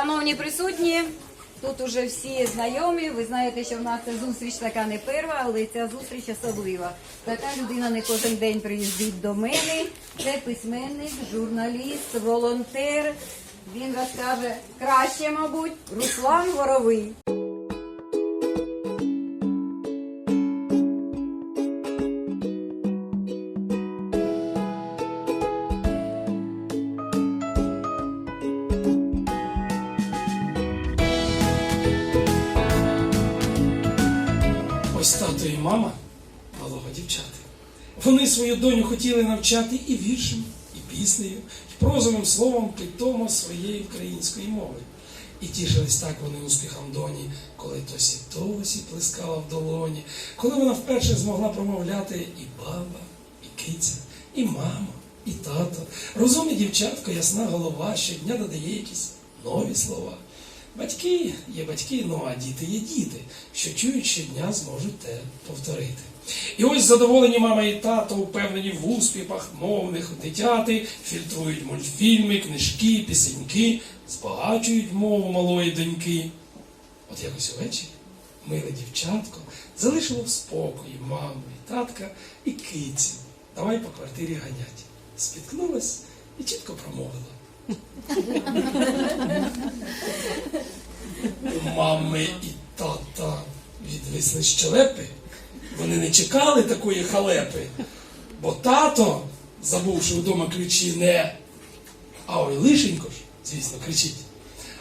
Шановні присутні, тут уже всі знайомі. Ви знаєте, що в нас ця зустріч така не перша, але ця зустріч особлива. Така людина не кожен день приїздить до мене. Це письменник, журналіст, волонтер. Він розкаже краще, мабуть, Руслан Воровий. Ось тато і мама малого дівчата. Вони свою доню хотіли навчати і віршем, і піснею, і прозовим словом питомо своєї української мови. І тішились так вони успіхом доні, коли тосі тосі плескала в долоні, коли вона вперше змогла промовляти і баба, і киця, і мама, і тато. Розумні дівчатко, ясна голова, щодня додає якісь нові слова. Батьки є батьки, ну а діти є діти, що чують щодня зможуть те повторити. І ось задоволені мама і тато, упевнені в успіхах мовних дитяти, фільтрують мультфільми, книжки, пісеньки, збагачують мову малої доньки. От якось увечері миле дівчатко залишило в спокої маму і татка і кицю. Давай по квартирі ганять. Спіткнулась і чітко промовила. Мами і тата відвисли щелепи. Вони не чекали такої халепи, бо тато, забувши вдома ключі, не а ой лишенько ж, звісно, кричить.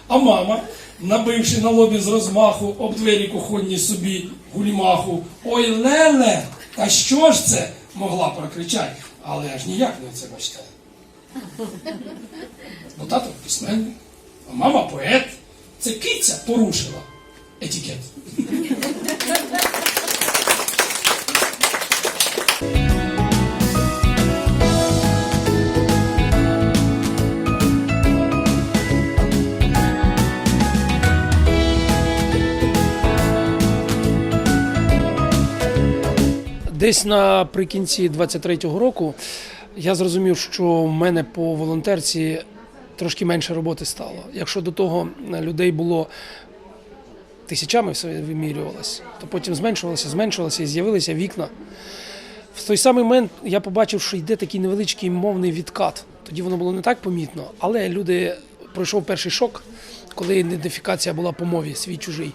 А мама, набивши на лобі з розмаху об двері кухонні собі гульмаху, ой леле, та що ж це? могла прокричати, але аж ніяк не це бачте. Бо тато письменник, а мама поет. Це киця порушила етикет. Десь наприкінці 23-го року я зрозумів, що в мене по волонтерці трошки менше роботи стало. Якщо до того людей було тисячами все вимірювалося, то потім зменшувалося, зменшувалося і з'явилися вікна. В той самий момент я побачив, що йде такий невеличкий мовний відкат. Тоді воно було не так помітно, але люди пройшов перший шок, коли ідентифікація була по мові свій чужий,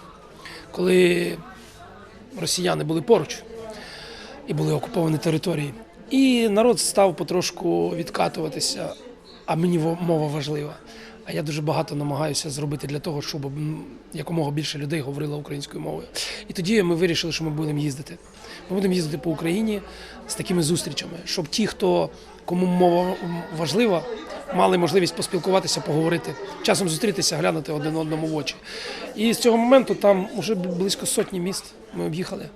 коли росіяни були поруч і були окуповані території. І народ став потрошку відкатуватися, а мені мова важлива. А я дуже багато намагаюся зробити для того, щоб якомога більше людей говорило українською мовою. І тоді ми вирішили, що ми будемо їздити. Ми будемо їздити по Україні з такими зустрічами, щоб ті, хто кому мова важлива, мали можливість поспілкуватися, поговорити, часом зустрітися, глянути один одному в очі. І з цього моменту там вже близько сотні міст ми об'їхали.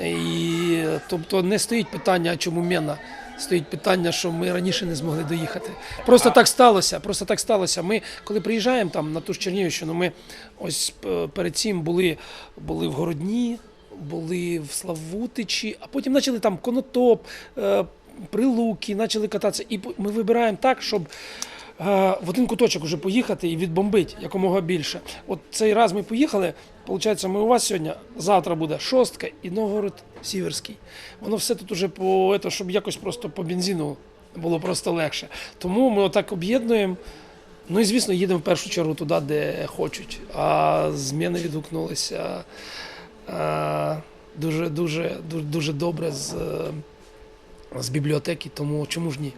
І тобто не стоїть питання, чому Мена. Стоїть питання, що ми раніше не змогли доїхати. Просто так сталося. Просто так сталося. Ми, коли приїжджаємо там на ту ж Чернігівщину, ми ось е, перед цим були, були в Городні, були в Славутичі, а потім почали там Конотоп, е, Прилуки, почали кататися. І ми вибираємо так, щоб е, в один куточок вже поїхати і відбомбити якомога більше. От цей раз ми поїхали. Получається, ми у вас сьогодні, завтра буде шостка і Новгород Сіверський. Воно все тут уже по ето, щоб якось просто по бензину було просто легше. Тому ми отак об'єднуємо. Ну і звісно, їдемо в першу чергу туди, де хочуть. А зміни відгукнулися дуже, дуже, дуже, дуже добре з, з бібліотеки, тому чому ж ні?